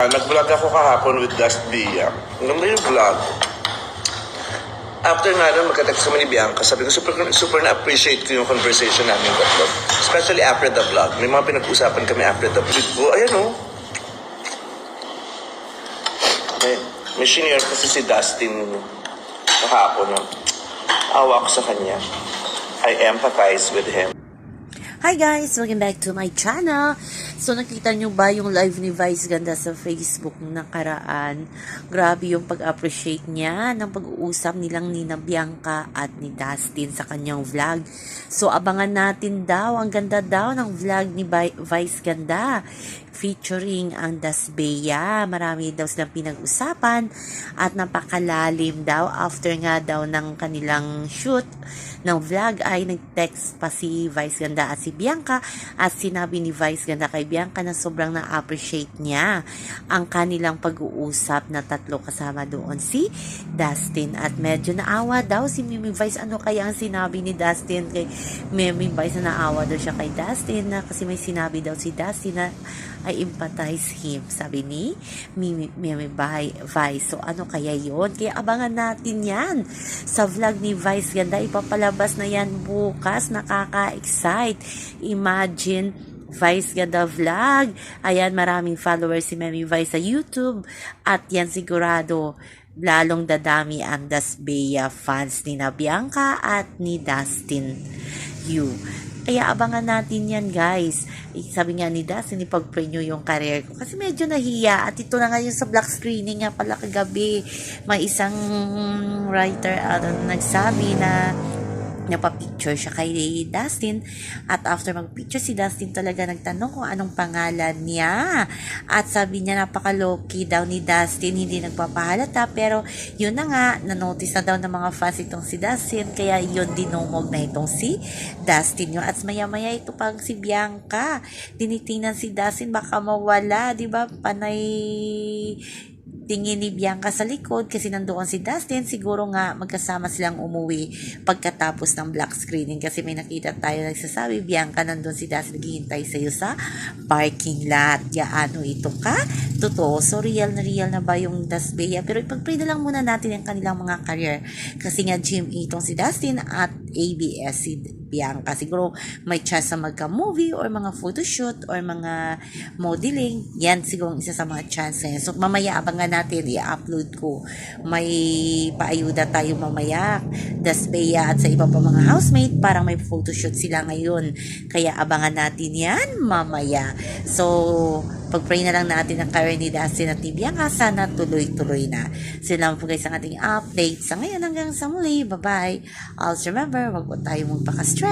Nag-vlog ako kahapon with Bia. Ang ganda yung vlog. After nga nun, magka-text kami ni Bianca. Sabi ko, super, super na-appreciate ko yung conversation namin tatlo. Especially after the vlog. May mga pinag-usapan kami after the vlog. ko, ayan o. May, may senior kasi si Dustin kahapon. No? Awa ko sa kanya. I empathize with him. Hi guys! Welcome back to my channel! So nakita nyo ba yung live ni Vice Ganda sa Facebook nung nakaraan? Grabe yung pag-appreciate niya ng pag-uusap nilang ni Bianca at ni Dustin sa kanyang vlog. So abangan natin daw, ang ganda daw ng vlog ni Vi- Vice Ganda featuring ang Dasbeya. Marami daw silang pinag-usapan at napakalalim daw after nga daw ng kanilang shoot ng vlog ay nag-text pa si Vice Ganda at si Bianca at sinabi ni Vice Ganda kay Bianca na sobrang na-appreciate niya ang kanilang pag-uusap na tatlo kasama doon si Dustin. At medyo naawa daw si Mimi Vice. Ano kaya ang sinabi ni Dustin kay Mimi Vice na naawa daw siya kay Dustin na kasi may sinabi daw si Dustin na I empathize him sabi ni Mimi, Mimi Vi- Vice. So ano kaya yon kaya abangan natin yan sa vlog ni Vice Ganda. Ipapalabas na yan bukas. Nakaka-excite imagine Vice Ganda Vlog. Ayan, maraming followers si Memi Vice sa YouTube. At yan sigurado, lalong dadami ang Dasbeya fans ni na Bianca at ni Dustin Yu. Kaya abangan natin yan guys. Eh, Sabi nga ni Dustin, ipag-pray nyo yung career ko. Kasi medyo nahiya. At ito na ngayon sa black screening nga pala kagabi. May isang writer at nagsabi na napapicture siya kay Dustin. At after mag-picture si Dustin talaga nagtanong kung anong pangalan niya. At sabi niya napaka-low-key daw ni Dustin hindi nagpapahalata. Pero yun na nga na-notice na daw ng mga fans itong si Dustin. Kaya yun dinumog na itong si Dustin yun. At maya-maya ito pang si Bianca. Tinitingnan si Dustin baka mawala ba? Panay tingin ni Bianca sa likod kasi nandoon si Dustin, siguro nga magkasama silang umuwi pagkatapos ng black screening kasi may nakita tayo nagsasabi, Bianca nandun si Dustin naghihintay sa sa parking lot. Yaano ito ka? Totoo. So real na real na ba yung Dasbeya? Pero ipag-pray na lang muna natin ang kanilang mga career kasi nga gym itong si Dustin at ABS si Bianca. Siguro may chance na magka-movie or mga photoshoot or mga modeling. Yan siguro isa sa mga chance na yan. So mamaya abangan natin, i-upload ko. May paayuda tayo mamaya. Dasbeya at sa iba pa mga housemate, parang may photoshoot sila ngayon. Kaya abangan natin yan mamaya. So, pag-pray na lang natin ang career ni Dustin at ni Bianca. Sana tuloy-tuloy na. Sila po guys ang ating update. Sa ngayon hanggang sa muli. Bye-bye. Also remember, wag po tayo magpaka-stress.